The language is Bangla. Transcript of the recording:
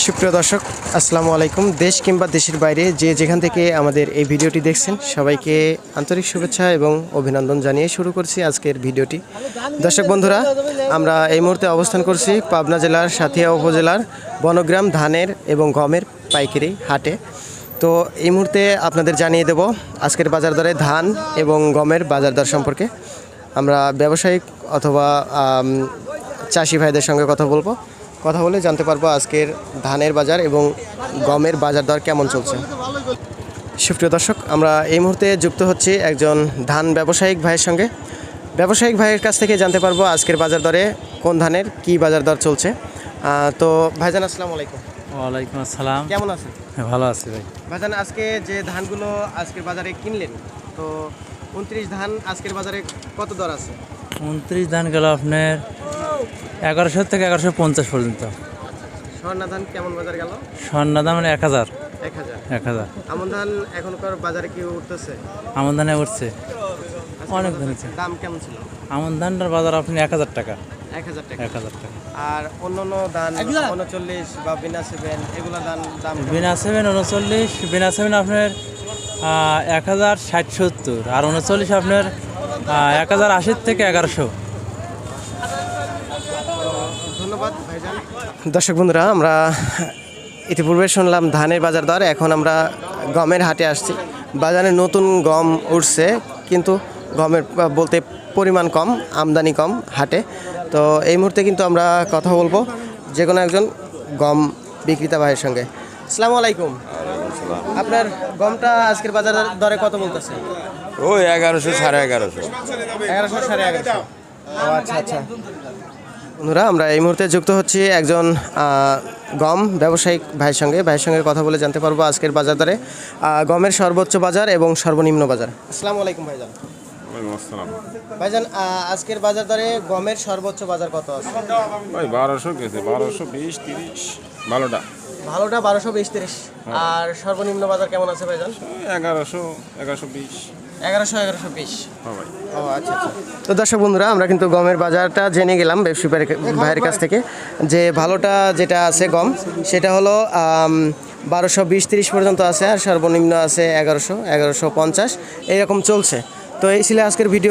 সুপ্রিয় দর্শক, আসসালামু আলাইকুম। দেশ কিংবা দেশের বাইরে যে যেখান থেকে আমাদের এই ভিডিওটি দেখছেন, সবাইকে আন্তরিক শুভেচ্ছা এবং অভিনন্দন জানিয়ে শুরু করছি আজকের ভিডিওটি। দর্শক বন্ধুরা, আমরা এই মুহূর্তে অবস্থান করছি পাবনা জেলার সাথিয়া উপজেলার বনগ্রাম ধানের এবং গমের পাইকারি হাটে। তো এই মুহূর্তে আপনাদের জানিয়ে দেব আজকের বাজার দরে ধান এবং গমের বাজার দর সম্পর্কে। আমরা ব্যবসায়িক অথবা চাষি ভাইদের সঙ্গে কথা বলব। কথা বলে জানতে পারব আজকের ধানের বাজার এবং গমের বাজার দর কেমন চলছে। সুপ্রিয় দর্শক আমরা এই মুহূর্তে যুক্ত হচ্ছি একজন ধান ব্যবসায়িক ভাইয়ের সঙ্গে। ব্যবসায়িক ভাইয়ের কাছ থেকে জানতে পারব আজকের বাজার দরে কোন ধানের কি বাজার দর চলছে। তো ভাইজান আসসালামু আলাইকুম। ওয়ালাইকুম আসসালাম। কেমন আছেন? হ্যাঁ, ভালো আছি ভাই। ভাইজান আজকে যে ধানগুলো আজকের বাজারে কিনলেন তো উনত্রিশ ধান আজকের বাজারে কত দর আছে? উনত্রিশ ধান গেল আপনার এগারোশো থেকে এগারোশো পঞ্চাশ পর্যন্ত। ধান কেমন বাজার গেল? মানে এক হাজার। এক হাজার। এক হাজার। আমন ধান এখনকার বাজারে কি উঠতেছে? আমন ধানে উঠছে। অনেক ধান আছে দাম কেমন ছিল? আমন ধানটার বাজার আপনি এক হাজার টাকা। এক হাজার টাকা। এক হাজার টাকা। আর অন্য অন্য দান উনচল্লিশ বা বিনা সেভেন এগুলো দাম বিনা সেভেন উনচল্লিশ বিনা সেভেন আপনার এক হাজার ষাট সত্তর। আর উনচল্লিশ আপনার এক হাজার আশির থেকে এগারোশো। ধন্যবাদ ভাইজান। দর্শক বন্ধুরা আমরা ইতিপূর্বে শুনলাম ধানের বাজার দর এখন আমরা গমের হাটে আসছি। বাজারে নতুন গম উঠছে কিন্তু গমের বলতে পরিমাণ কম আমদানি কম হাটে। তো এই মুহূর্তে কিন্তু আমরা কথা বলব যে কোনো একজন গম বিক্রেতা ভাইয়ের সঙ্গে। আসসালামু আলাইকুম। আপনার গমটা আজকের বাজার দরে কত বলতেছে ওই এগারোশো সাড়ে এগারোশো। এগারোশো সাড়ে এগারোশো। ও আচ্ছা আচ্ছা। বন্ধুরা আমরা এই মুহূর্তে যুক্ত হচ্ছি একজন গম ব্যবসায়িক ভাইয়ের সঙ্গে। ভাইয়ের সঙ্গে কথা বলে জানতে পারব আজকের বাজার দরে। গমের সর্বোচ্চ বাজার এবং সর্বনিম্ন বাজার। আসসালামু আলাইকুম ভাইজান। ভাইজান আজকের বাজার দরে গমের সর্বোচ্চ বাজার কত আছে? ভাই বারোশো গেছে বারোশো বিশ তিরিশ ভালোটা ভালোটা বারোশো বিশ তিরিশ। আর সর্বনিম্ন বাজার কেমন আছে ভাইজান? এগারোশো এগারোশো বিশ। এগারোশো এগারোশো বিশ। হ্যাঁ আচ্ছা আচ্ছা। তো দর্শক বন্ধুরা আমরা কিন্তু গমের বাজারটা জেনে গেলাম ব্যবসায়ী ভাইয়ের- ভাইয়ের কাছ থেকে যে ভালোটা যেটা আছে গম সেটা হলো বারোশো বিশ তিরিশ পর্যন্ত আছে আর সর্বনিম্ন আছে এগারোশো এগারোশো পঞ্চাশ এইরকম চলছে। তো এই ছিল আজকের ভিডিও।